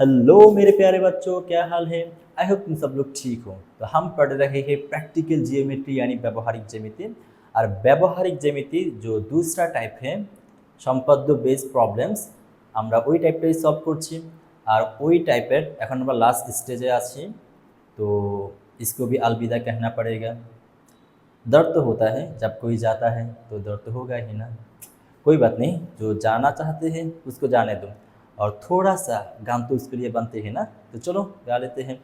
Hello मेरे प्यारे बच्चों क्या हाल है आई होप तुम सब लोग ठीक हो तो हम पढ़ रहे हैं प्रैक्टिकल जियोमेट्री यानी व्यवहारिक ज्यामिति और ব্যবহারিক জ্যামিতি जो दूसरा टाइप है সম্পাদ্য বেস প্রবলেমস আমরা ওই টাইপটাই সলভ করছি আর ওই টাইপের এখন আমরা লাস্ট স্টেজে আছি तो इसको भी अलविदा कहना पड़ेगा दर्द तो होता है जब कोई जाता है तो दर्द तो होगा ही ना कोई बात नहीं जो जाना चाहते हैं उसको जाने दो और थोड़ा सा गान तो उसके लिए बनते हैं ना तो चलो गा लेते हैं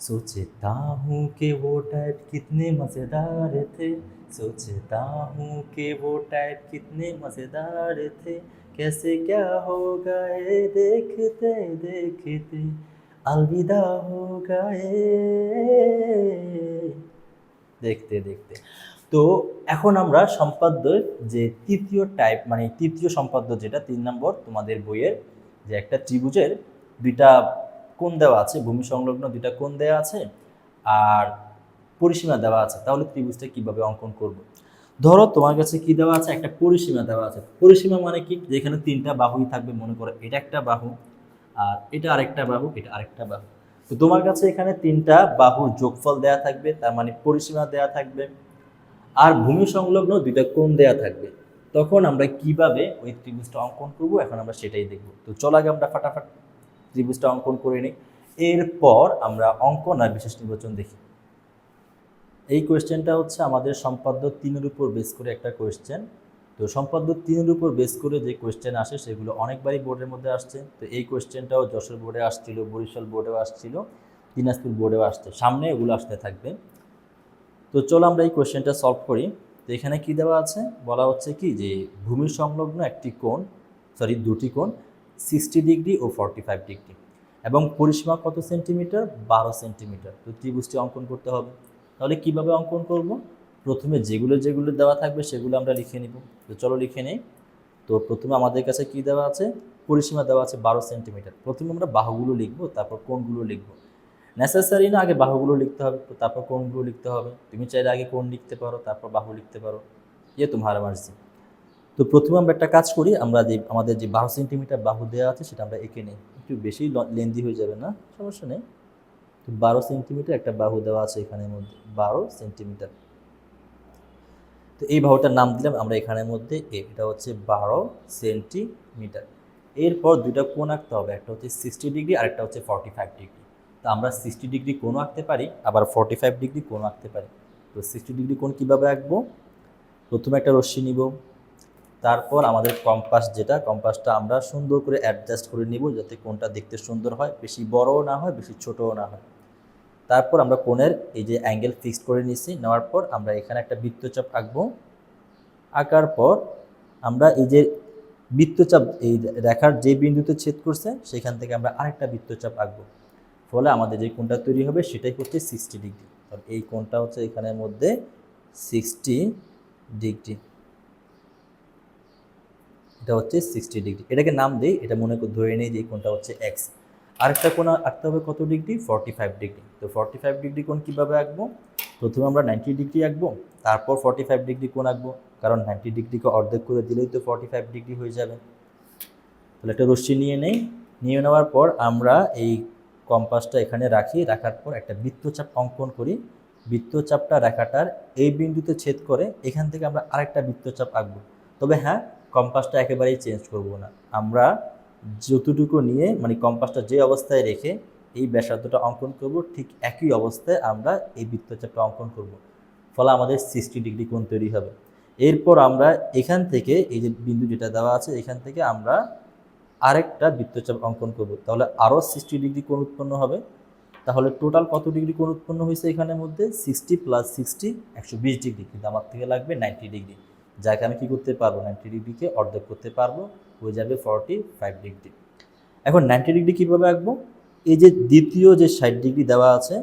सोचता हूँ कि वो टाइप कितने मज़ेदार थे सोचता हूँ कि वो टाइप कितने मज़ेदार थे कैसे क्या हो गए देखते देखते अलविदा हो गए দেখতে দেখতে তো এখন আমরা সম্পাদ্য যে তৃতীয় টাইপ মানে তৃতীয় সম্পাদ্য যেটা তিন নম্বর তোমাদের বইয়ের যে একটা ত্রিভুজের দুইটা কোণ দেওয়া আছে, ভূমি সংলগ্ন দুইটা কোণ দেওয়া আছে আর পরিসীমা দেওয়া আছে। তাহলে ত্রিভুজটা কীভাবে অঙ্কন করব? ধরো তোমার কাছে কি দেওয়া আছে? একটা পরিসীমা দেওয়া আছে। পরিসীমা মানে কি? যেখানে তিনটা বাহুই থাকবে, মনে করো এটা একটা বাহু আর এটা আরেকটা বাহু, এটা আরেকটা বাহু। তো তোমার কাছে এখানে তিনটা বাহুর যোগফল দেয়া থাকবে, তার মানে পরিসীমা দেয়া থাকবে আর ভূমি সংলগ্ন দুইটা কোণ দেয়া থাকবে। তখন আমরা কীভাবে ওই ত্রিভুজটা অঙ্কন করব? এখন আমরা সেটাই দেখব। তো চল আগে আমরা ফাটাফাট ত্রিভুজটা অঙ্কন করে নিই। এরপর আমরা অঙ্কন আর বিশেষ নির্বাচন দেখি। এই কোয়েশ্চেনটা হচ্ছে আমাদের সম্পাদ্য তিনের উপর বেস করে একটা কোয়েশ্চেন। তো সম্পাদ্য তিনের উপর বেস করে যে কোয়েশ্চেন আসে, সেগুলো অনেকবারই বোর্ডের মধ্যে আসছে। তো এই কোয়েশ্চেনটাও যশোর বোর্ডে আসছিল, বরিশাল বোর্ডেও আসছিল, দিনাজপুর বোর্ডেও আসছে। সামনে এগুলো আসতে থাকবে। তো চলো আমরা এই কোয়েশ্চেনটা সলভ করি। তো এখানে কি দেওয়া আছে? বলা হচ্ছে কি যে ভূমি সংলগ্ন একটি কোণ সরি দুটি কোণ সিক্সটি ডিগ্রি ও ফর্টি ফাইভ ডিগ্রি এবং পরিসীমা কত সেন্টিমিটার বারো সেন্টিমিটার তো ত্রিভুজটি অঙ্কন করতে হবে। তাহলে কীভাবে অঙ্কন করব? প্রথমে যেগুলো যেগুলো দেওয়া থাকবে সেগুলো আমরা লিখে নিব। তো চলো লিখে নিই। তো প্রথমে আমাদের কাছে কি দেওয়া আছে? পরিসীমা দেওয়া আছে বারো সেন্টিমিটার প্রথমে আমরা বাহুগুলো লিখব, তারপর কোণগুলো লিখব। নেসেসারি না, আগে বাহুগুলো লিখতে হবে তারপর কোনগুলো লিখতে হবে? তুমি চাইলে আগে কোন লিখতে পারো, তারপর বাহু লিখতে পারো। ইয়ে তোমার মার্জি তো প্রথমে আমরা একটা কাজ করি, আমরা যে, আমাদের যে বারো সেন্টিমিটার বাহু দেওয়া আছে, সেটা আমরা এঁকে নিই। একটু বেশি লেন্দি হয়ে যাবে না, সমস্যা নেই। তো বারো সেন্টিমিটার একটা বাহু দেওয়া আছে এখানের মধ্যে, বারো সেন্টিমিটার তো এই বাহুটার নাম দিলাম আমরা এখানের মধ্যে এ, এটা হচ্ছে বারো সেন্টিমিটার এরপর দুইটা কোণ আঁকতে হবে, একটা হচ্ছে সিক্সটি ডিগ্রি আর একটা হচ্ছে ফর্টি ফাইভ ডিগ্রি তো আমরা সিক্সটি ডিগ্রি কোণ আঁকতে পারি, আবার ফর্টি ফাইভ ডিগ্রি কোণ আঁকতে পারি। তো সিক্সটি ডিগ্রি কোণ কীভাবে আঁকবো? প্রথমে একটা রশ্মি নিব, তারপর আমাদের কম্পাস যেটা কম্পাসটা আমরা সুন্দর করে অ্যাডজাস্ট করে নিব যাতে কোনটা দেখতে সুন্দর হয়, বেশি বড়ও না হয়, বেশি ছোটও না হয়। তারপর আমরা কোণের এই যে অ্যাঙ্গেল ফিক্সড করে নিছি, নেওয়ার পর আমরা এখানে একটা বৃত্তচাপ আঁকবো। আঁকার পর আমরা এই যে বৃত্তচাপ, এই রেখার যে বিন্দুতে ছেদ করছে, সেখান থেকে আমরা আরেকটা বৃত্তচাপ আঁকবো। ফলে আমাদের যে কোণটা তৈরি হবে সেটাই হচ্ছে সিক্সটি ডিগ্রি এই কোণটা হচ্ছে এখানের মধ্যে সিক্সটি ডিগ্রি এটা হচ্ছে সিক্সটি ডিগ্রি এটাকে নাম দিই, এটা মনে ধরে নেই যে কোণটা হচ্ছে এক্স আরেকটা কোণ আঁকতে হবে কত ডিগ্রি ফর্টি ফাইভ ডিগ্রি তো ফর্টি ফাইভ ডিগ্রি কোণ কীভাবে আঁকবো? প্রথমে আমরা নাইনটি ডিগ্রি আঁকবো, তারপর ফর্টি ফাইভ ডিগ্রি কোণ আঁকবো। কারণ নাইনটি ডিগ্রিকে অর্ধেক করে দিলেই তো ফর্টি ফাইভ ডিগ্রি হয়ে যাবে। তাহলে একটা রশ্মি নিয়ে নেই। নিয়ে নেওয়ার পর আমরা এই কম্পাসটা এখানে রাখি, রাখার পর একটা বৃত্তচাপ অঙ্কন করি। বৃত্তচাপটা রেখাটার এই বিন্দুতে ছেদ করে এখান থেকে আমরা আরেকটা বৃত্তচাপ আঁকবো। তবে হ্যাঁ কম্পাসটা একেবারেই চেঞ্জ করব না। আমরা যতটুকু নিয়ে মানে কম্পাসটা যে অবস্থায় রেখে এই ব্যাসার্ধটা অঙ্কন করব, ঠিক একই অবস্থায় আমরা এই বৃত্তচাপটা অঙ্কন করব। ফলে আমাদের সিক্সটি ডিগ্রি কোণ তৈরি হবে। এরপর আমরা এখান থেকে, এই যে বিন্দু যেটা দেওয়া আছে, এখান থেকে আমরা আরেকটা বৃত্তচাপ অঙ্কন করব। তাহলে আরও সিক্সটি ডিগ্রি কোণ উৎপন্ন হবে। তাহলে টোটাল কত ডিগ্রি কোণ উৎপন্ন হয়েছে এখানের মধ্যে? সিক্সটি প্লাস সিক্সটি একশো বিশ ডিগ্রি কিন্তু আমার থেকে লাগবে নাইনটি ডিগ্রি যাকে আমি কী করতে পারব? নাইনটি ডিগ্রিকে অর্ধেক করতে পারব। হয়ে যাবে ফর্টি ফাইভ ডিগ্রি এখন নাইনটি ডিগ্রি কীভাবে আঁকবো? এই যে দ্বিতীয় যে ষাট ডিগ্রি দেওয়া আছে,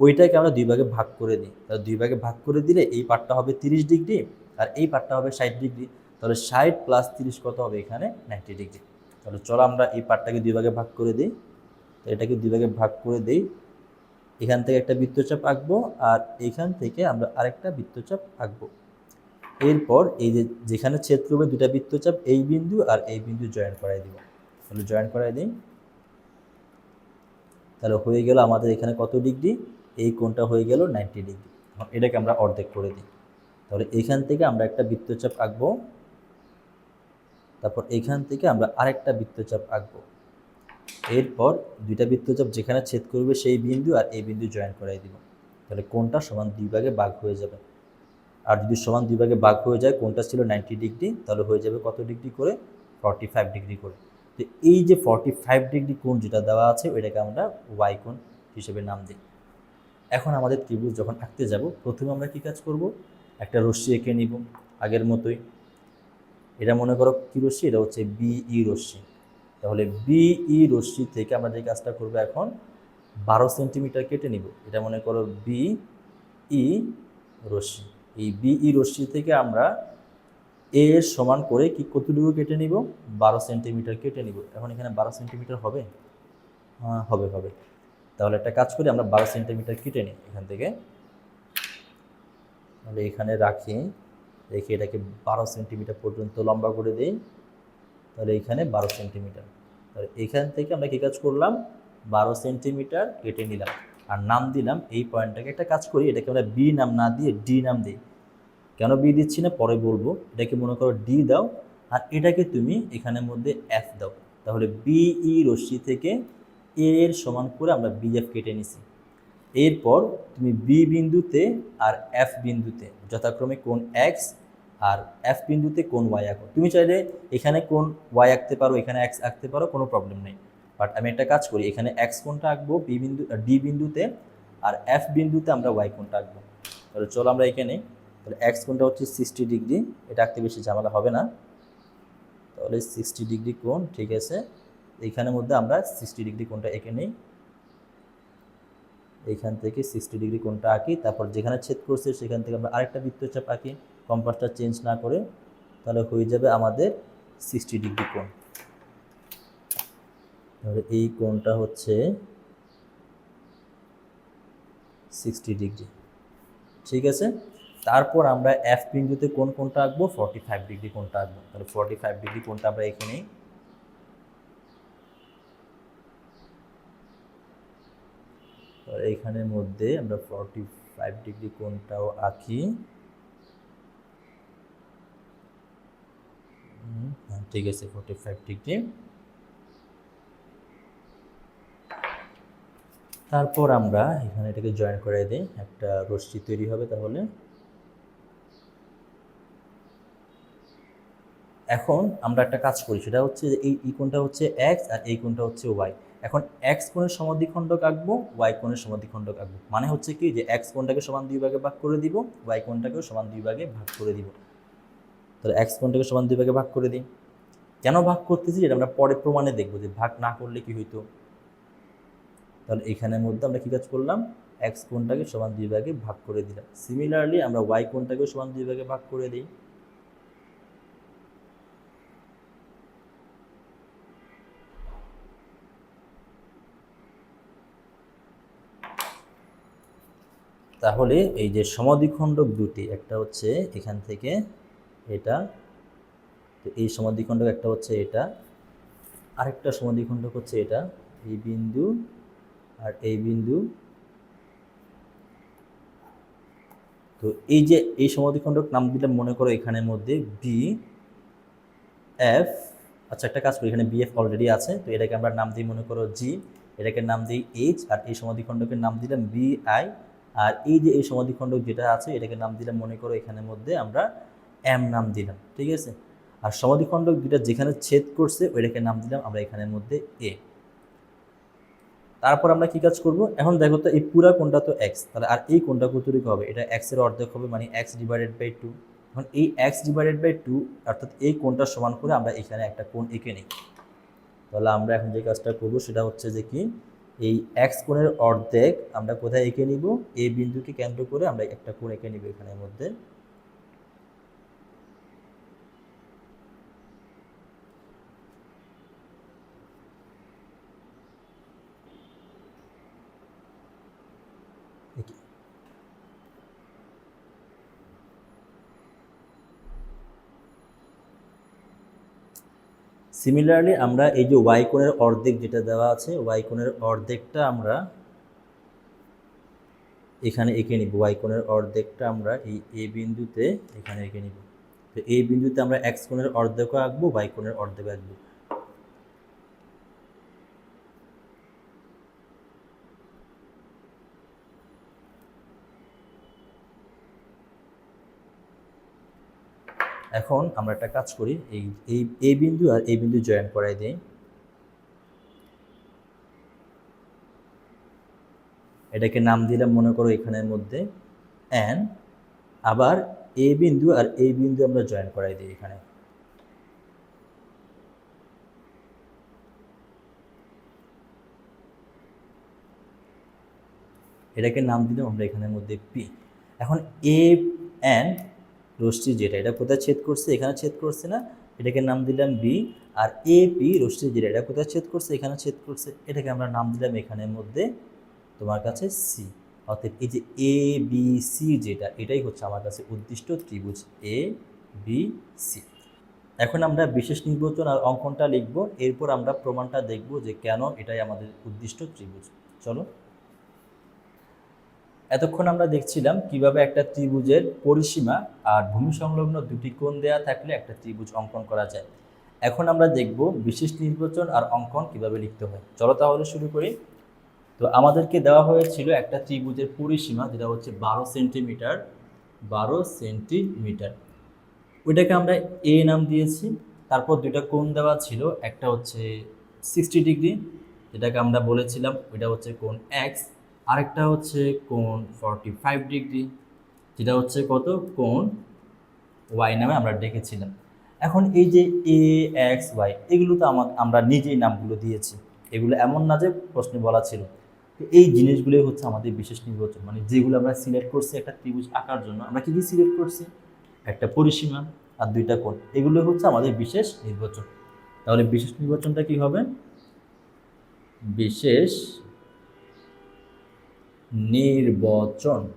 ওইটাকে আমরা দুই ভাগে ভাগ করে দিই তাহলে দুই ভাগে ভাগ করে দিলে এই পার্টটা হবে তিরিশ ডিগ্রি আর এই পার্টটা হবে ষাট ডিগ্রি তাহলে ষাট প্লাস তিরিশ কত হবে এখানে? নাইনটি ডিগ্রি তাহলে চলো আমরা এই পার্টটাকে দুই ভাগে ভাগ করে দিই। এটাকে দুই ভাগে ভাগ করে দিই। এখান থেকে একটা বৃত্তচাপ আঁকবো আর এখান থেকে আমরা আরেকটা বৃত্তচাপ আঁকবো। এরপর এই যে যেখানে ছেদ করবে দুটা বৃত্তচাপ, এই বিন্দু আর এই বিন্দু জয়েন করাই দিব। তাহলে জয়েন করাই দিই। তাহলে হয়ে গেল আমাদের এখানে কত ডিগ্রি? এই কোণটা হয়ে গেল নাইনটি ডিগ্রি। এটাকে আমরা অর্ধেক করে দিই। তাহলে এখান থেকে আমরা একটা বৃত্তচাপ আঁকবো। তারপর এখান থেকে আমরা আরেকটা বৃত্তচাপ আঁকবো। এরপর দুইটা বৃত্তচাপ যেখানে ছেদ করবে সেই বিন্দু আর এই বিন্দু জয়েন করাই দিব। তাহলে কোনটা সমান দুই ভাগে ভাগ হয়ে যাবে? আর যদি সমান দুই ভাগে ভাগ হয়ে যায়, কোনটা ছিল নাইনটি ডিগ্রি তাহলে হয়ে যাবে কত ডিগ্রি করে? ফর্টি ফাইভ ডিগ্রি করে। তো এই যে ফর্টি ফাইভ ডিগ্রি কোণ যেটা দেওয়া আছে, ওইটাকে আমরা ওয়াই কোণ হিসেবে নাম দিই। এখন আমাদের ত্রিভুজ যখন আঁকতে যাব, প্রথমে আমরা কী কাজ করব? একটা রশ্মি এঁকে নিব আগের মতোই। এটা মনে করো কি রশ্মি? এটা হচ্ছে বিই রশ্মি। তাহলে বিই রশ্মি থেকে আমরা যে কাজটা করব এখন, বারো সেন্টিমিটার কেটে নিব। এটা মনে করো বি ই রশ্মি। এই বিই রশ্মি থেকে আমরা এ এর সমান করে কি কতটুকু কেটে নিব? বারো সেন্টিমিটার কেটে নিব। এখন এখানে বারো সেন্টিমিটার হবে? হ্যাঁ হবে হবে। তাহলে একটা কাজ করি, আমরা বারো সেন্টিমিটার কেটে নিই এখান থেকে। তাহলে এখানে রাখি। রেখে এটাকে বারো সেন্টিমিটার পর্যন্ত লম্বা করে দিই। তাহলে এখানে বারো সেন্টিমিটার। তাহলে এখান থেকে আমরা কী কাজ করলাম? বারো সেন্টিমিটার কেটে নিলাম। আর নাম দিলাম, এই পয়েন্টটাকে একটা কাজ করি, এটাকে আমরা বি নাম না দিয়ে ডি নাম দিই। কেন বি দিচ্ছি না? পরে বলব। এটাকে মনে করো ডি দাও, আর এটাকে তুমি এখানের মধ্যে এফ দাও। তাহলে বিই রশ্মি থেকে এ এর সমান করে আমরা বিএফ কেটে নিছি। এরপর তুমি বি বিন্দুতে আর এফ বিন্দুতে, যথাক্রমে কোন এক্স আর এফ বিন্দুতে কোন ওয়াই আঁকো? তুমি চাইলে এখানে কোন ওয়াই আঁকতে পারো, এখানে এক্স আঁকতে পারো, কোনো প্রবলেম নেই। বাট আমি একটা কাজ করি, এখানে এক্স কোনটা আঁকবো? বি বিন্দু ডি বিন্দুতে আর এফ বিন্দুতে আমরা ওয়াই কোনটা আঁকবো? তাহলে চলো আমরা এখানে, তাহলে এক্স কোনটা হচ্ছে সিক্সটি ডিগ্রি এটা আঁকতে বেশি ঝামেলা হবে না। তাহলে সিক্সটি ডিগ্রি কোণ, ঠিক আছে? এইখানের মধ্যে আমরা সিক্সটি ডিগ্রি কোণটা এঁকে নিই। এইখান থেকে সিক্সটি ডিগ্রি কোণটা আঁকি, তারপর যেখানে ছেদ করছে সেখান থেকে আমরা আরেকটা বৃত্তচাপ আঁকি। কম্পাসটা চেঞ্জ না করে তাহলে হয়ে যাবে আমাদের সিক্সটি ডিগ্রি কোণ। তাহলে এই কোণটা হচ্ছে সিক্সটি ডিগ্রি। ঠিক আছে? তারপর আমরা এফ বিন্দুতে কোন কোনটা আঁকবো? ফর্টি ফাইভ ডিগ্রি কোনটা আঁকবো। তাহলে ফর্টি ফাইভ ডিগ্রি কোনটা আমরা এখানেই এইখানের মধ্যে আমরা ফর্টি ফাইভ ডিগ্রি কোনটাও আঁকি হুম, হ্যাঁ, ঠিক আছে ফর্টি ফাইভ ডিগ্রি তারপর আমরা এখানে এটাকে জয়েন করে দিই, একটা রশ্মি তৈরি হবে তাহলে। এখন আমরা একটা কাজ করি, সেটা হচ্ছে এই এই কোণটা হচ্ছে এক্স আর এই কোণটা হচ্ছে ওয়াই এখন এক্স কোণের সমাধিখণ্ডক আঁকবো ওয়াই কোণের সমাধিখণ্ডক আঁকবো। মানে হচ্ছে কি যে এক্স কোণটাকে সমান দুই ভাগে ভাগ করে দিব ওয়াই কোণটাকেও সমান দুই ভাগে ভাগ করে দিব। তাহলে এক্স কোণটাকে সমান দুই ভাগে ভাগ করে দিই। কেন ভাগ করতেছি? এটা আমরা পরে প্রমাণে দেখব যে ভাগ না করলে কি হইতো। তাহলে এখানের মধ্যে আমরা কী কাজ করলাম? এক্স কোণটাকে সমান দুই ভাগে ভাগ করে দিলাম। সিমিলারলি আমরা ওয়াই কোণটাকেও সমান দুই ভাগে ভাগ করে দিই। তাহলে এই যে সমাধিখণ্ডক দুটি, একটা হচ্ছে এখান থেকে এটা। তো এই সমাধিখণ্ডক একটা হচ্ছে এটা। আরেকটা সমাধিখণ্ডক হচ্ছে এটা। এই বিন্দু আর এই বিন্দু। তো এই যে এই সমাধিখণ্ডক নাম দিলাম মনে করো এখানের মধ্যে বি এফ আচ্ছা একটা কাজ করি, এখানে বিএফ অলরেডি আছে। তো এটাকে আমরা নাম দিই মনে করো জি এটাকে নাম দিই এইচ আর এই সমাধিখণ্ডকের নাম দিলাম বি আই আর এই যে এই সমাধিখণ্ডক যেটা আছে, এটাকে নাম দিলাম মনে করো এখানের মধ্যে আমরা এম নাম দিলাম, ঠিক আছে? আর সমাধিখণ্ডক দুটা যেখানে ছেদ করছে, ওইটাকে নাম দিলাম আমরা এখানের মধ্যে এ তারপর আমরা কি কাজ করব? এখন দেখো তো এই পুরা কোনটা তো এক্স তাহলে আর এই কোণটা কতটুকু হবে? এটা এক্সের অর্ধেক হবে মানে এক্স ডিভাইডেড বাই টু এখন এই এক্স ডিভাইডেড বাই টু অর্থাৎ এই কোণটা সমান করে আমরা এখানে একটা কোণ এঁকে নিই। তাহলে আমরা এখন যে কাজটা করব, সেটা হচ্ছে যে কি, এই এক্স কোণের অর্ধেক আমরা কোথায় এঁকে নিব? এই বিন্দুকে কেন্দ্র করে আমরা একটা কোণ এঁকে নিব এখানের মধ্যে। সিমিলারলি আমরা এই যে ওয়াই কোণের অর্ধেক যেটা দেওয়া আছে ওয়াই কোণের অর্ধেকটা আমরা এখানে এঁকে নিব। ওয়াই অর্ধেকটা আমরা এই এ বিন্দুতে এখানে এঁকে নিব। তো এই বিন্দুতে আমরা এক্স কোণের অর্ধেকও আঁকবো ওয়াই অর্ধেক আঁকবো। এখন আমরা একটা কাজ করি, এই এই এই বিন্দু আর এই বিন্দু জয়েন করাই দিই। এটাকে নাম দিলাম, মনে করো এখানের মধ্যে এন আবার এ বিন্দু আর এই বিন্দু আমরা জয়েন করাই দিই এখানে। এটাকে নাম দিলাম আমরা এখানের মধ্যে পি এখন এ এন রশ্মি যেটা, এটা কোথায় ছেদ করছে? এখানে ছেদ করছে না? এটাকে নাম দিলাম বি আর এ পি রশ্মি যেটা, এটা কোথায় ছেদ করছে? এখানে ছেদ করছে। এটাকে আমরা নাম দিলাম এখানের মধ্যে তোমার কাছে সি অর্থাৎ এই যে এ বি সি যেটা, এটাই হচ্ছে আমার কাছে উদ্দিষ্ট ত্রিভুজ এ বি সি এখন আমরা বিশেষ নির্বাচন আর অঙ্কনটা লিখব। এরপর আমরা প্রমাণটা দেখব যে কেন এটাই আমাদের উদ্দিষ্ট ত্রিভুজ। চলো এতক্ষণ আমরা দেখছিলাম কীভাবে একটা ত্রিভুজের পরিসীমা আর ভূমি সংলগ্ন দুটি কোণ দেয়া থাকলে একটা ত্রিভুজ অঙ্কন করা যায়। এখন আমরা দেখব বিশেষ নির্বাচন আর অঙ্কন কীভাবে লিখতে হয়। চলো তাহলে শুরু করি। তো আমাদেরকে দেওয়া হয়েছিল একটা ত্রিভুজের পরিসীমা যেটা হচ্ছে বারো সেন্টিমিটার বারো সেন্টিমিটার। ওইটাকে আমরা এ নাম দিয়েছি। তারপর দুইটা কোণ দেওয়া ছিল, একটা হচ্ছে সিক্সটি ডিগ্রি, যেটাকে আমরা বলেছিলাম, ওইটা হচ্ছে কোণ এক্স আরেকটা হচ্ছে কোণ ফর্টি ফাইভ ডিগ্রি যেটা হচ্ছে কত? কোণ ওয়াই নামে আমরা ডেকেছিলাম। এখন এই যে এ এক্স ওয়াই এগুলো তো আমার আমরা নিজেই নামগুলো দিয়েছি। এগুলো এমন না যে প্রশ্নে বলা ছিল। তো এই জিনিসগুলোই হচ্ছে আমাদের বিশেষ নির্বাচন। মানে যেগুলো আমরা সিলেক্ট করছি একটা ত্রিভুজ আঁকার জন্য, আমরা কী কী সিলেক্ট করছি? একটা পরিসীমা আর দুইটা কোণ। এগুলো হচ্ছে আমাদের বিশেষ নির্বাচন। তাহলে বিশেষ নির্বাচনটা কি হবে? বিশেষ নির্বাচন।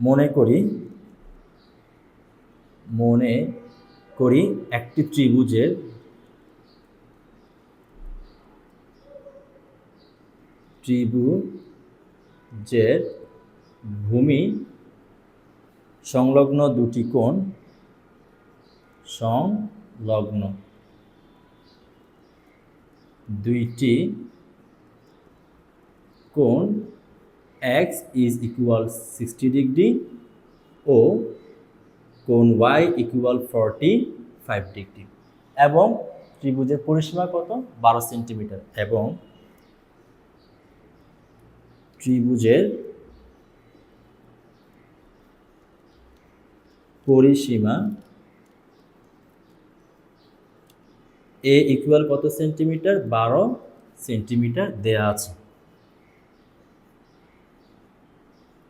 মনে করি মনে করি একটি ত্রিভুজের ত্রিভুজের ভূমি সংলগ্ন দুটি কোণ সংলগ্ন। দুইটি কোণ X is equal sixty degree ও কোণ Y equal forty five degree এবং ত্রিভুজের পরিসীমা কত? বারো সেন্টিমিটার এবং ত্রিভুজের পরিসীমা এ ইকুয়াল কত সেন্টিমিটার বারো সেন্টিমিটার দেয়া আছে।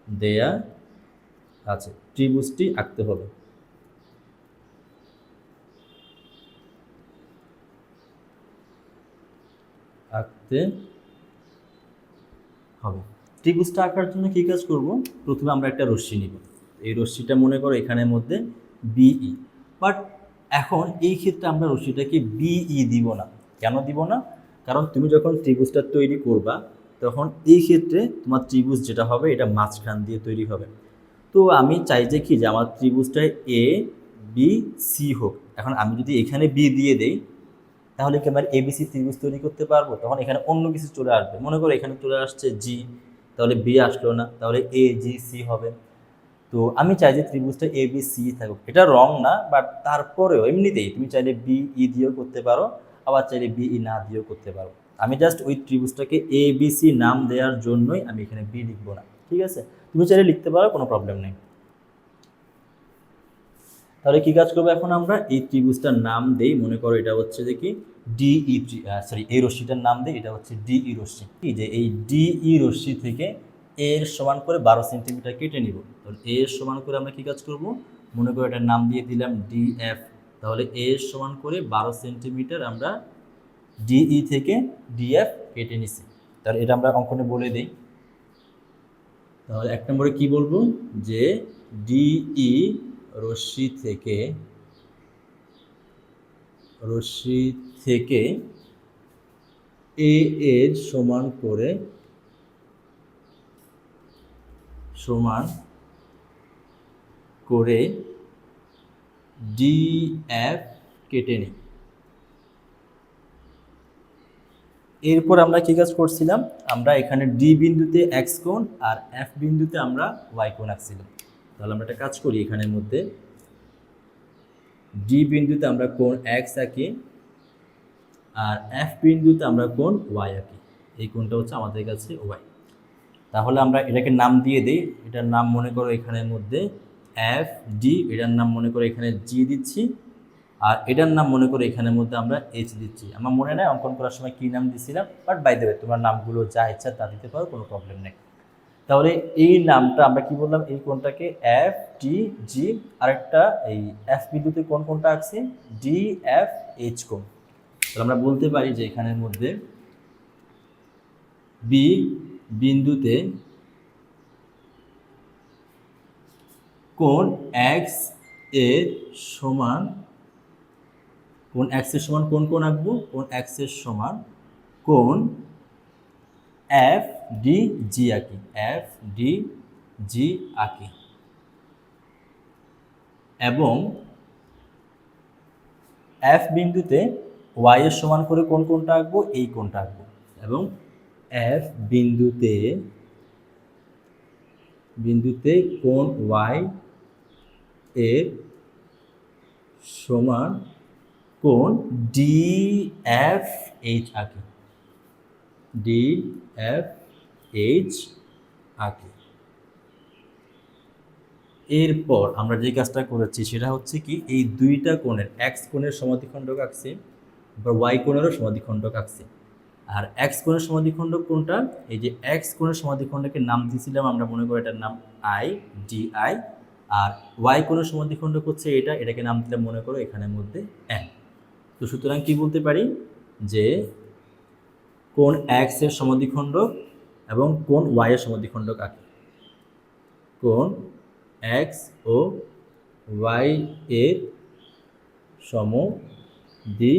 দেয়া আছে। ত্রিভুজটি আঁকতে হবে। আঁকতে হবে। ত্রিভুজটা আঁকার জন্য কী কাজ করব? প্রথমে আমরা একটা রশ্মি নিব। এই রশ্মিটা মনে করো এখানের মধ্যে বিই বাট এখন এই ক্ষেত্রে আমরা রশ্মিটাকে বিই দিব না। কেন দিব না? কারণ তুমি যখন ত্রিভুজটা তৈরি করবা তখন এই ক্ষেত্রে তোমার ত্রিভুজ যেটা হবে, এটা মাঝখান দিয়ে তৈরি হবে। তো আমি চাই যে কি, যে আমার ত্রিভুজটা এ বি সি হোক। এখন আমি যদি এখানে বি দিয়ে দেই, তাহলে কি আমার এবিসি ত্রিভুজ তৈরি করতে পারব? তখন এখানে অন্য কিছু চলে আসবে। মনে করো এখানে চলে আসছে জি তাহলে বি আসলো না, তাহলে এ জি সি হবে। তো আমি চাই যে ত্রিভুজটা এ বি সি থাকুক। এটা রং না বাট তারপরেও এমনিতেই তুমি চাইলে বি ই দিয়েও করতে পারো, আবার চাইলে বি ই না দিয়েও করতে পারো। আমি জাস্ট ওই ত্রিভুজটাকে এ বি সি নাম দেওয়ার জন্যই আমি এখানে বি লিখব না, ঠিক আছে? তুমি চাইলে লিখতে পারো, কোনো প্রবলেম নেই। তাহলে কি কাজ করব এখন আমরা? এই ত্রিভুজটার নাম দেই, মনে করো এটা হচ্ছে যে কি? ডিই সরি এই রশ্মিটার নাম দেই, এটা হচ্ছে ডিই রশ্মি। কি যে এই ডিই রশ্মি থেকে এর সমান করে বারো সেন্টিমিটার কেটে নিব। তাহলে এর সমান করে আমরা কি কাজ করব? মনে করো এটার নাম দিয়ে দিলাম ডিএফ তাহলে এর সমান করে বারো সেন্টিমিটার আমরা ডিই থেকে ডিএফ কেটে নিছি। তাহলে এটা আমরা অঙ্কনে বলে দিই। তাহলে এক নম্বরে কি বলব? যে ডিই রশ্মি থেকে রশ্মি থেকে এ এর সমান করে সমান করে ডি এফ কেটে নিই। এরপর আমরা কি কাজ করছিলাম? আমরা এখানে ডি বিন্দুতে এক্স কোণ আর এফ বিন্দুতে আমরা ওয়াই কোণ আঁকছিলাম। তাহলে আমরা একটা কাজ করি এখানের মধ্যে। ডি বিন্দুতে আমরা কোণ এক্স আঁকি আর এফ বিন্দুতে আমরা কোণ ওয়াই আঁকি। এই কোণটা হচ্ছে আমাদের কাছে ওয়াই তাহলে আমরা এটাকে নাম দিয়ে দিই। এটার নাম মনে করো এখানের মধ্যে এফ ডি এটার নাম মনে করো এখানে জি দিচ্ছি। আর এটার নাম মনে করে এখানের মধ্যে আমরা এইচ দিচ্ছি। আমার মনে নেই, অঙ্কন করার সময় কী নাম দিছিলাম? বাট বাই দেবে তোমার নামগুলো যা ইচ্ছা তা দিতে পারো, কোনো প্রবলেম নেই। তাহলে এই নামটা আমরা কি বললাম? এই কোনটাকে এফ টি জি আরেকটা এই এফ বিন্দুতে কোন কোনটা আছে ডি এফ এইচ কোন তাহলে আমরা বলতে পারি যে এখানের মধ্যে বি বিন্দুতে কোন এক্সের সমান কোন অ্যাক্সের সমান কোন কোন আঁকবো? কোন অ্যাক্সের সমান কোন এফ ডি জি আঁকি। এফ ডি জি আঁকি। এবং এফ বিন্দুতে ওয়াই এর সমান করে কোন কোনটা আঁকবো? এই কোনটা আঁকবো। এবং এফ বিন্দুতে বিন্দুতে কোন ওয়াই এর সমান কোন ডি এফ এইচ আঁকি। ডি এফ এইচ আঁকি। এরপর আমরা যে কাজটা করেছি সেটা হচ্ছে কি, এই দুইটা কোণের এক্স কোণের সমাধিখণ্ডক আঁকছি বা ওয়াই কোণেরও সমাধিখণ্ডক আঁকছি। আর এক্স কোণের সমাধিখণ্ডক কোনটা এই যে এক্স কোণের সমাধিখণ্ডকের নাম দিয়েছিলাম, আমরা মনে করি এটার নাম আই ডি আই আর ওয়াই কোণের সমাধিখণ্ডক হচ্ছে এটা, এটাকে নাম দিলাম মনে করো এখানের মধ্যে এন তো সুতরাং কি বলতে পারি? যে কোন এক্সের সমাধিখণ্ডক এবং কোন ওয়াই এর সমাধিখণ্ডক আঁকি। কোন এক্স ও ওয়াই এর সম দ্বি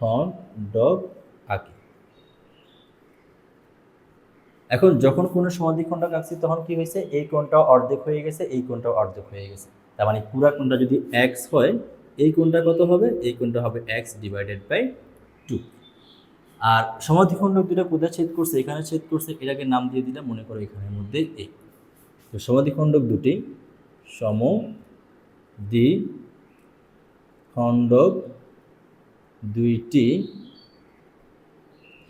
খণ্ডক আঁকি। এখন যখন কোনো সমাধিখণ্ডক আঁকছি, তখন কি হয়েছে? এই কোণটাও অর্ধেক হয়ে গেছে, এই কোণটাও অর্ধেক হয়ে গেছে। তার মানে পুরা কোণটা যদি এক্স হয় এই কোণটা কত হবে? এই কোণটা হবে এক্স ডিভাইডেড বাই টু আর সমাধিখণ্ডক দুটো কোথায় ছেদ করছে, এখানে ছেদ করছে, এটাকে নাম দিয়ে দিলাম, মনে করো এখানের মধ্যে এ তো সমাধিখণ্ডক দুটি সম দ্বি খণ্ডক দুইটি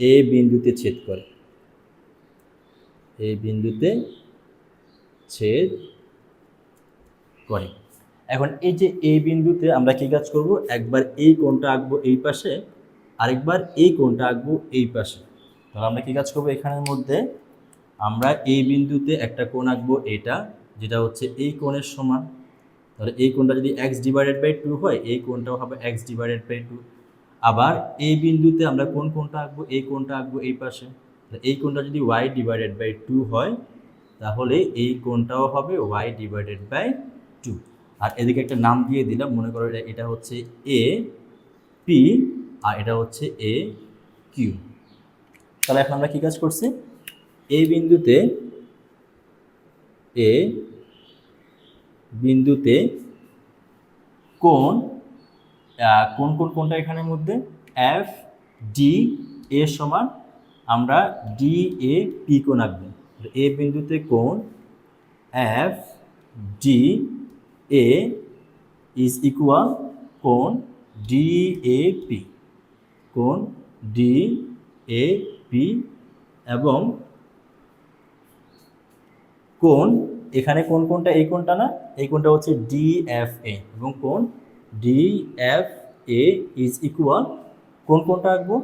এ বিন্দুতে ছেদ করে। এই বিন্দুতে ছেদ করে। এখন এই যে এই বিন্দুতে আমরা কি কাজ করব? একবার এই কোণটা আঁকবো এই পাশে, আরেকবার এই কোণটা আঁকবো এই পাশে। তাহলে আমরা কি কাজ করব? এখানের মধ্যে আমরা এই বিন্দুতে একটা কোণ আঁকবো এটা, যেটা হচ্ছে এই কোণের সমান। তাহলে এই কোণটা যদি এক্স ডিভাইডেড বাই টু হয়, এই কোণটাও হবে এক্স ডিভাইডেড বাই টু আবার এই বিন্দুতে আমরা কোন কোণটা আঁকবো? এই কোণটা আঁকবো এই পাশে। এই কোণটা যদি ওয়াই ডিভাইডেড বাই টু হয়, তাহলে এই কোণটাও হবে ওয়াই ডিভাইডেড বাই টু আর এদিকে একটা নাম দিয়ে দিলাম, মনে করো এটা এটা হচ্ছে এ পি আর এটা হচ্ছে এ কিউ তাহলে এখন আমরা কী কাজ করছি? এই বিন্দুতে এ বিন্দুতে কোন কোন কোন কোনটা এখানের মধ্যে এফ ডি এ সমান আমরা ডি এ পি কোণ আঁকবো। এ বিন্দুতে কোন F D A is equal কোণ ডি এ পি কোণ ডি এ পি এবং কোণ এখানে কোন কোনটা? এই কোনটা না? এই কোনটা হচ্ছে ডি এফ এ এবং কোন D F A is equal কোন কোনটা আঁকবো?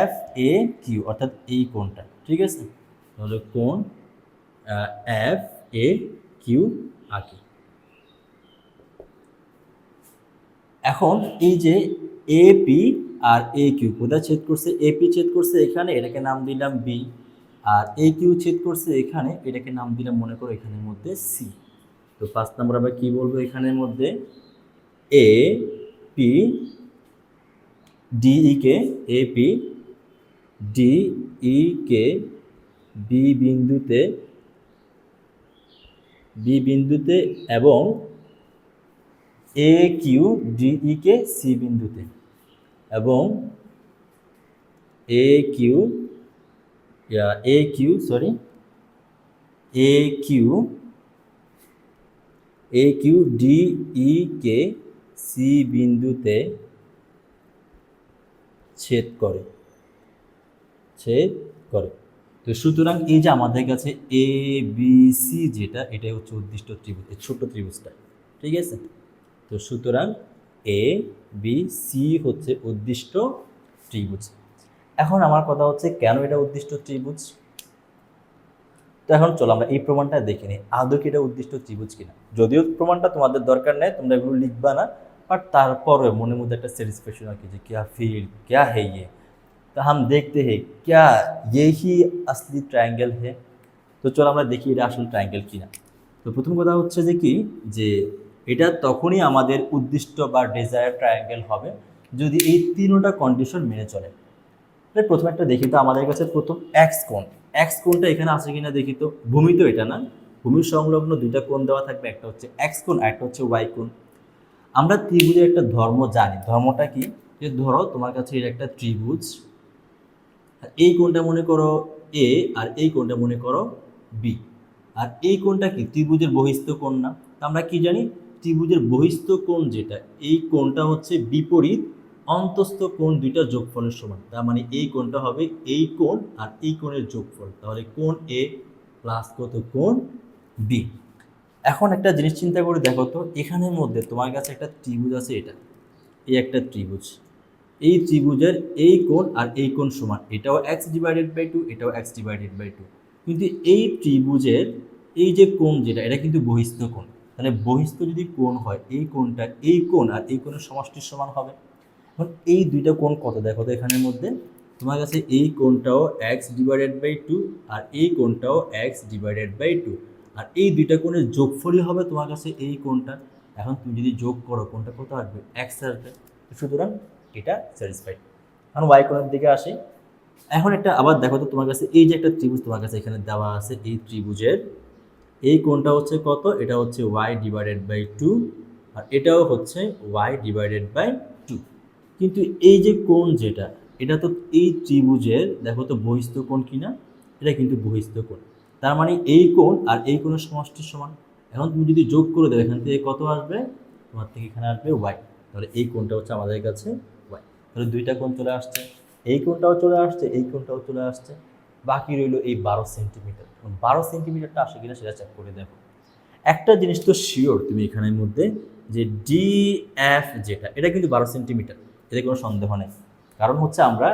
এফ এ কিউ অর্থাৎ এই কোনটা। ঠিক আছে? তাহলে কোন এফ এ কিউ আঁকি। এখন এই যে A P R A Q কোথায় ছেদ করছে? এ পি ছেদ করছে এখানে, এটাকে নাম দিলাম বি আর এ কিউ ছেদ করছে এখানে, এটাকে নাম দিলাম, মনে করো এখানের মধ্যে সি তো পাঁচ নম্বর আমরা কী বলব এখানের মধ্যে? এ পি ডিই কে এ পি ডিই কে বি বিন্দুতে বি বিন্দুতে এবং এ কিউ ডিই কে সি বিন্দুতে। এবং A Q A Q sorry A Q A Q D E K C বিন্দুতে ছেদ করে। ছেদ করে। তো সুতরাং এই যে আমাদের কাছে এ বি সি যেটা, এটাই হচ্ছে উদ্দিষ্ট ত্রিভুজ ছোট ত্রিভুজটা। ঠিক আছে? তো সুতরাং এ বি সি হচ্ছে উদ্দিষ্ট ত্রিভুজ। এখন আমার কথা হচ্ছে, কেন এটা উদ্দিষ্ট ত্রিভুজ? তো এখন চলো আমরা এই প্রমাণটা দেখে নিই, আদৌ কি এটা উদ্দিষ্ট ত্রিভুজ কিনা। যদিও প্রমাণটা তোমাদের দরকার নেই, তোমরা এগুলো লিখবা না বাট তারপরে মনের মধ্যে একটা স্যাটিসফ্যাকশন আর কি যে ক্যা ফিল, ক্যা হে ইয়ে। তো হাম দেখতে হে, ক্যা ইয়েহি আসলি ট্রায়াঙ্গেল হে। তো চলো আমরা দেখি এটা আসলে ট্রায়াঙ্গেল কিনা। তো প্রথম কথা হচ্ছে যে কি, যে এটা তখনই আমাদের উদ্দিষ্ট বা ডেজায়ার ট্রায়াঙ্গেল হবে যদি এই তিনটা কন্ডিশন মেনে চলে। প্রথমে একটা দেখি তো আমাদের কাছে প্রথম এক্স কোণ। এক্স কোণটা এখানে আছে কিনা দেখি তো। ভূমি তো এটা না। ভূমির সংলগ্ন দুইটা কোণ দেওয়া থাকবে, একটা হচ্ছে এক্স আর একটা হচ্ছে ওয়াই কোণ। আমরা ত্রিভুজের একটা ধর্ম জানি। ধর্মটা কি? যে ধরো তোমার কাছে এর একটা ত্রিভুজ। এই কোণটা মনে করো এ আর এই কোণটা মনে করো বি আর এই কোণটা কি? ত্রিভুজের বহিস্থ কোণ না। তা আমরা কি জানি? ত্রিভুজের বহিস্থ কোণ যেটা, এই কোণটা হচ্ছে বিপরীত অন্তস্থ কোণ দুইটা যোগফলের সমান। তার মানে এই কোণটা হবে এই কোণ আর এই কোণের যোগফল। তাহলে কোণ এ প্লাস কত? কোণ বি এখন একটা জিনিস চিন্তা করে দেখো তো, এখানের মধ্যে তোমার কাছে একটা ত্রিভুজ আছে এটা। এই একটা ত্রিভুজ। এই ত্রিভুজের এই কোণ আর এই কোণ সমান। এটাও এক্স ডিভাইডেড বাই টু এটাও এক্স ডিভাইডেড বাই টু কিন্তু এই ত্রিভুজের এই যে কোণ যেটা, এটা কিন্তু বহিস্থ কোণ। তাহলে বহিস্থ যদি কোণ হয়, এই কোণটা এই কোণ আর এই কোণের সমষ্টির সমান হবে। এখন এই দুইটা কোণ কত? দেখো তো এখানের মধ্যে। তোমার কাছে এই কোণটাও এক্স ডিভাইডেড বাই টু আর এই কোণটাও এক্স ডিভাইডেড বাই টু আর এই দুইটা কোণের যোগফলই হবে তোমার কাছে এই কোণটা। এখন তুমি যদি যোগ করো, কোণটা কত আসবে? এক্স আসবে। সুতরাং এটা স্যাটিসফাইড এখন ওয়াই কোণের দিকে আসি। এখন একটা আবার দেখো তো তোমার কাছে এই যে একটা ত্রিভুজ তোমার কাছে এখানে দেওয়া আছে, এই ত্রিভুজের এই কোণটা হচ্ছে কত? এটা হচ্ছে ওয়াই ডিভাইডেড বাই টু আর এটাও হচ্ছে ওয়াই ডিভাইডেড বাই টু কিন্তু এই যে কোণ যেটা, এটা তো এই ত্রিভুজের, দেখো তো বহিস্থ কোণ কিনা? এটা কিন্তু বহিস্থ কোণ। তার মানে এই কোণ আর এই কোণের সমষ্টির সমান। এখন তুমি যদি যোগ করে দেবে এখান থেকে কত আসবে? তোমার থেকে এখানে আসবে ওয়াই তাহলে এই কোণটা হচ্ছে আমাদের কাছে ওয়াই তাহলে দুইটা কোণ চলে আসছে। এই কোণটাও চলে আসছে, এই কোণটাও চলে আসছে। বাকি রইল এই বারো সেন্টিমিটার। বারো সেন্টিমিটারটা আসে কিনা সেটা চেক করে দেখো। একটা জিনিস তো শিওর তুমি এখানের মধ্যে যে ডি এফ যেটা, এটা কিন্তু বারো সেন্টিমিটার, এতে কোনো সন্দেহ নেই। কারণ হচ্ছে আমরা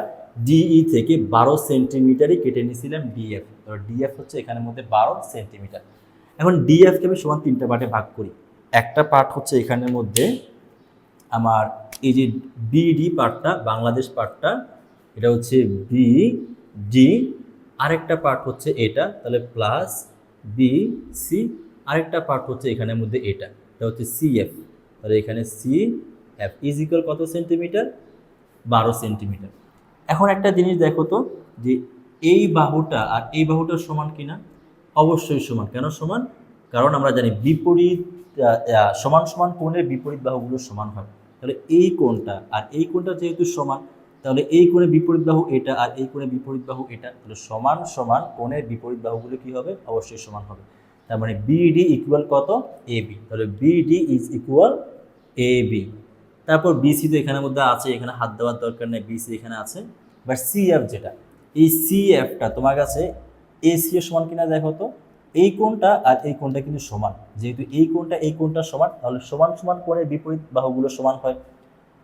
ডিই থেকে বারো সেন্টিমিটারই কেটে নিয়েছিলাম ডিএফ তো ডিএফ হচ্ছে এখানের মধ্যে বারো সেন্টিমিটার। এখন ডিএফকে আমি সমান তিনটা পার্টে ভাগ করি। একটা পার্ট হচ্ছে এখানের মধ্যে আমার এই যে বিডি পার্টটা, বাংলাদেশ পার্টটা, এটা হচ্ছে বি ডি আরেকটা পার্ট হচ্ছে এটা, তাহলে প্লাস বি সি আরেকটা পার্ট হচ্ছে এখানের মধ্যে এটা এটা হচ্ছে সি এফ তাহলে এখানে সি এফ ইজিক্যাল কত সেন্টিমিটার বারো সেন্টিমিটার এখন একটা জিনিস দেখো তো, যে এই বাহুটা আর এই বাহুটার সমান কিনা? অবশ্যই সমান। কেন সমান? কারণ আমরা জানি বিপরীত সমান সমান কোণের বিপরীত বাহুগুলো সমান হয়। তাহলে এই কোণটা আর এই কোণটা যেহেতু সমান তাহলে এই কোণের বিপরীত বাহু এটা আর এই কোণের বিপরীত বাহু এটা। তাহলে সমান সমান কোণের বিপরীত বাহুগুলো কি হবে? অবশ্যই সমান হবে। তার মানে বিডি ইকুয়াল কত? এ বি তাহলে B D is equal A B তারপর বিসি তো এখানের মধ্যে আছে, এখানে হাত দেওয়ার দরকার নেই বিসি এখানে আছে। বাট সিএফ যেটা, এই সি এফটা তোমার কাছে এসি এর সমান কিনা দেখো তো? এই কোণটা আর এই কোণটা কিন্তু সমান। যেহেতু এই কোণটা এই কোণটা সমান, তাহলে সমান সমান কোণের বিপরীত বাহুগুলো সমান হয়।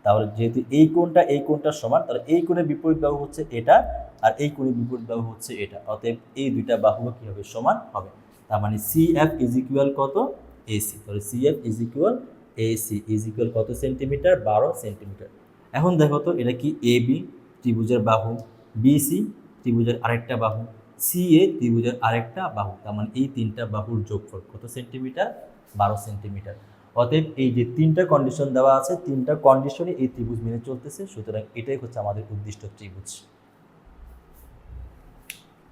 তাহলে যেহেতু এই কোণটা এই কোণটা সমান, তাহলে এই কোণের বিপরীত বাহু হচ্ছে এটা আর এই কোণের বিপরীত বাহু হচ্ছে এটা। অতএব এই দুইটা বাহু কি হবে সমান হবে? তার মানে সি এফ ইজ ইকুয়াল কত? এসি তাহলে C F is equal A C is equal কত সেন্টিমিটার? বারো সেন্টিমিটার। এখন দেখো তো, এটা কি এ বি ত্রিভুজের বাহু বিসি ত্রিভুজের আরেকটা বাহু সি এ ত্রিভুজের আরেকটা বাহু। তার মানে এই তিনটা বাহুর যোগফল কত সেন্টিমিটার? বারো সেন্টিমিটার। অতএব এই যে তিনটা কন্ডিশন দেওয়া আছে, তিনটা কন্ডিশনে এই ত্রিভুজ মেনে চলতেছে, সুতরাং এটাই হচ্ছে আমাদের উদ্দিষ্ট ত্রিভুজ।